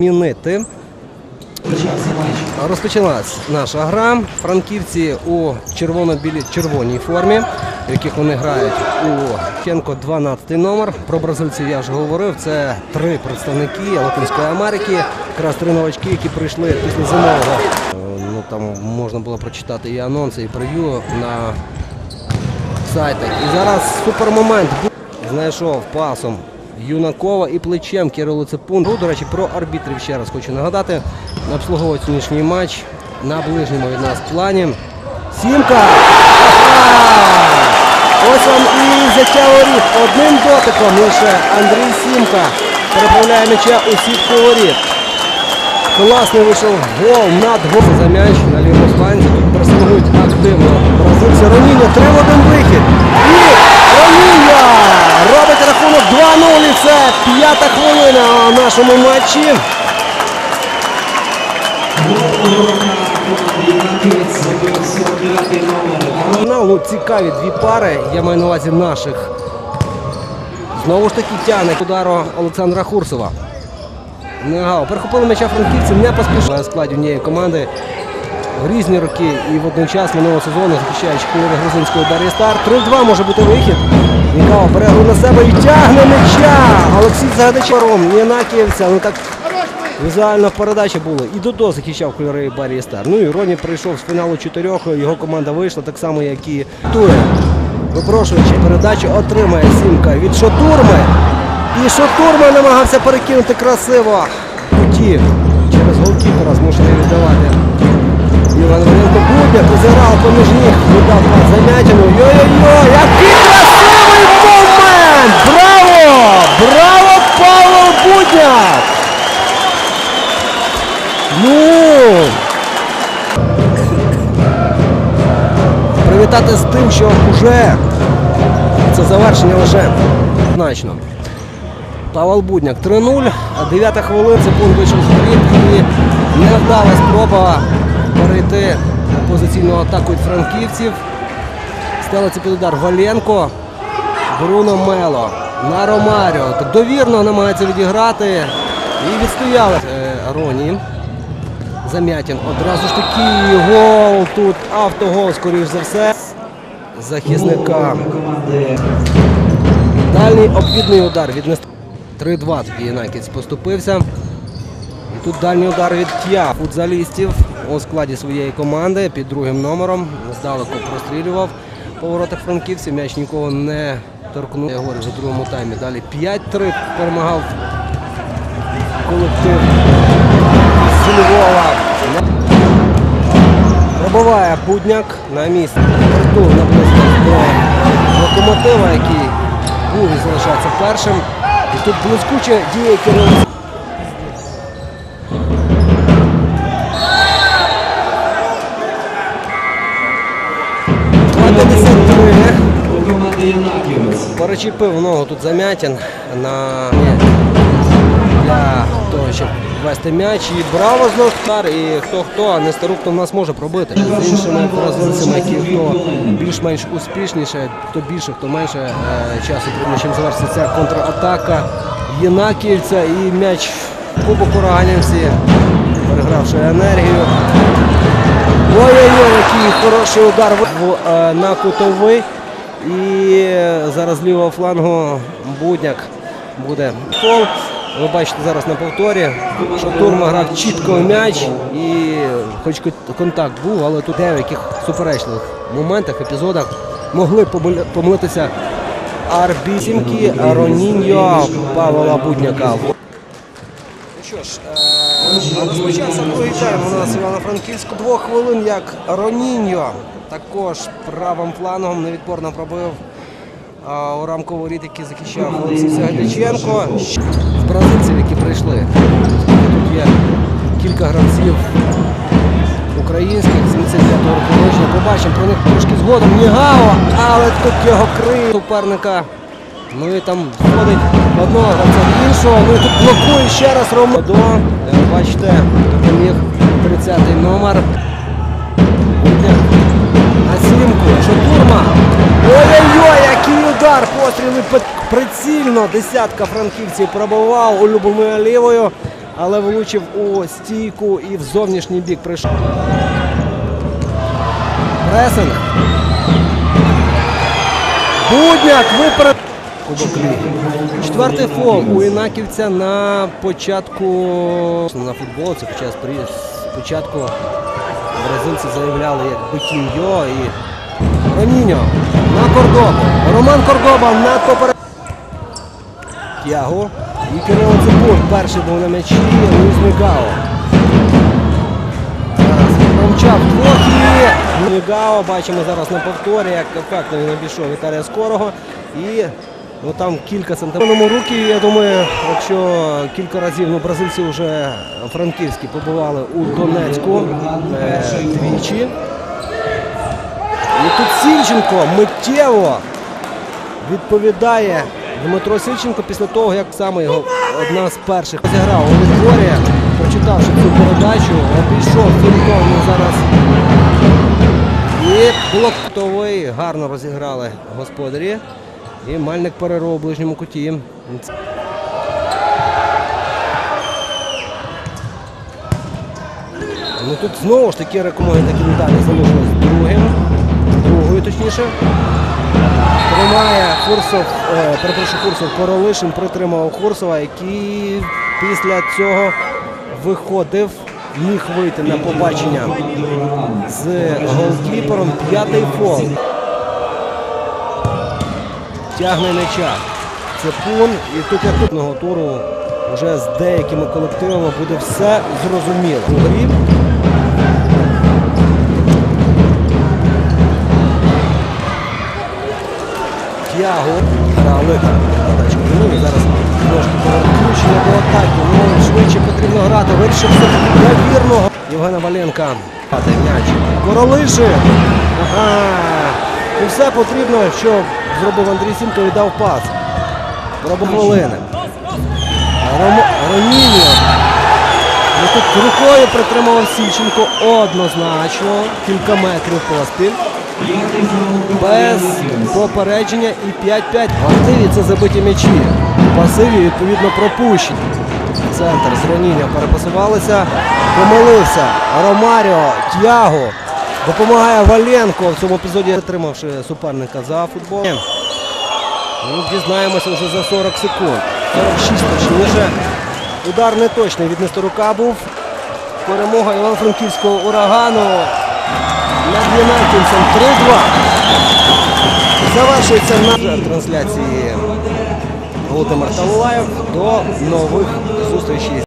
змінити. Розпочалась наша гра. Франківці у червоно-білій червоній формі, в яких вони грають у Хенко 12 номер. Про бразильців я вже говорив. Це три представники Латинської Америки, якраз три новачки, які прийшли після зимового. Ну там можна було прочитати і анонси, і прев'ю на сайтах. І зараз супермомент знайшов пасом Юнакова і плечем Кирило Цепун. До речі, про арбітрів ще раз хочу нагадати. Обслуговують сьогоднішній матч на ближньому від нас плані. Сімка! Ось вам і взяття воріт. Одним дотиком лише Андрій Сімка переправляє м'яча у сітку воріт. Класний вийшов гол над гол за м'яч на лівому фланзі. Пресингують активно. Бразильці Роніньо, 3 в 1 вихід. І 2-0. І це п'ята хвилина у нашому матчі. Ну, цікаві дві пари. Я маю на увазі наших. Знову ж таки тягне удару Олександра Хурсова. Негав. Перехопили м'яча франківці, не поспішали на складі однієї команди. В різні роки і водночас минулого сезону захищаючи клуби грузинської Дар'я Стар. 3-2 може бути вихід. Нікао бере гру на себе і тягне м'яча. Олексій Загадачаром, Єнакіївця. Ну так візуально передача була. І Додо захищав кольори Барії Стар. Ну і Роні прийшов з фіналу чотирьох. Його команда вийшла так само, як і Туре. Випрошуючи передачу, отримає сімка від Шотурми. І Шотурма намагався перекинути красиво. Куті через голкіпера змушений віддавати. Іван Валенко Будня позирав поміж ніг, віддав пас Замятіну. Йой-йой-йой, який красивий момент! Браво! Браво, Павло Будняк! Ну! Привітати з тим, що вже це завершення лише значно. Павел Будняк 3-0, а 9 хвилин секунд вийшов з і невдала спроба перейти позиційну атаку від франківців. Стелиться під удар Валенко, Бруно Мело на Ромаріо. Так довірно намагається відіграти і відстояли е, Роні. Замятін. Одразу ж таки гол тут автогол, скоріш за все. Захисника. Дальній обхідний удар від Нест- 3-2 тоді Єнакіць поступився. І тут дальній удар від Тя футзалістів у складі своєї команди під другим номером. Здалеку прострілював по воротах франківців. М'яч нікого не торкнув. Я говорю в другому таймі. Далі 5-3 перемагав колектив з Львова. Пробиває Будняк на місці. Вернув на до локомотива, який був і залишається першим. І тут блискуче діє Кирило. Перечепив ногу тут замятін на для того, щоб вести м'яч. І браво знов стар. І хто хто, а Нестерук то в нас може пробити. З іншими бразильцями, які хто більш-менш успішніше, хто більше, хто менше е, часу чим завершиться ця контратака Єнаківця і м'яч кубок ураганівці, перегравши енергію. Ой-ой-ой, який хороший удар е, на кутовий. І зараз лівого флангу Будняк буде фол. Ви бачите зараз на повторі, що Турма грав чітко в м'яч і хоч контакт був, але тут в яких суперечливих моментах, епізодах могли помилитися арбісімки Роніньо Павла Будняка. Ну е, розпочався другий тайм у нас Івано-Франківську. Двох хвилин, як Роніньо також правим флангом невідпорно пробив у рамку воріт, який захищав Олексій Сагадиченко. З бразильців, які прийшли. Тут є кілька гравців українських з 75-го року народження. Побачимо про них трошки згодом. Нігао, але тут його криє суперника. Ну і там входить одного гравця в іншого. Ну і тут блокує ще раз Рома. До, е, бачите, допоміг 30-й номер. На сімку. Ой-ой-ой, який удар! Постріли прицільно. Десятка франківців пробував у Любомира лівою. але влучив у стійку і в зовнішній бік прийшов. Пресинг. Будняк виперед. Четвертий фол у Інаківця на початку на футболці, хоча спри- спочатку бразильці заявляли як Бетіньо і Роніньо на Кордобу. Роман Кордоба на поперед. Тягу. І Кирило Ципун перший був на м'ячі, Луїс Мігао. Зараз промчав двох і Мігао бачимо зараз на повторі, як ефектно він обійшов Віталія Скорого. І ну, там кілька сантиметрів руки. Я думаю, якщо кілька разів ну, бразильці вже франківські побували у Донецьку е, двічі. І тут Сільченко миттєво відповідає Дмитро Сільченко після того, як саме його одна з перших зіграв у відборі, прочитавши цю передачу, обійшов фінтом і зараз. І блок готовий, гарно розіграли господарі. І Мальник перервав у ближньому куті. Ну тут знову ж таки рекомендую такі медалі залишилось другим. Другою точніше. Тримає Фурсов, е, перепрошую, Фурсов Королишин притримав Хурсова, який після цього виходив, міг вийти на побачення з голкіпером. П'ятий фол. Тягне м'яча. Цепун. І тут одного туру вже з деякими колективами буде все зрозуміло. У грі Тягу. Грали. Зараз трошки включення до атаки. Ну, швидше потрібно грати. Вирішив все для вірного. Євгена Валенка. М'яч. Королишин. Ага. І все потрібно, щоб зробив Андрій Сімко і дав пас. Робимо хвилини. Ром... Роміньо. Ну, тут рукою притримував Сільченко однозначно. Кілька метрів поспіль. Без попередження і 5-5. В активі це забиті м'ячі. Пасиві, відповідно, пропущені. Центр з Роніння перепасувалися. Помилився. Ромаріо, Тяго. Допомагає Валенко в цьому епізоді, отримавши суперника за футбол. Ну, дізнаємося вже за 40 секунд. 46 точніше. Удар не точний від Несторюка був. Перемога Івано-Франківського урагану над Єнаківцем 3-2. Завершується на трансляції Володимир Талулаєв. До нових зустрічей.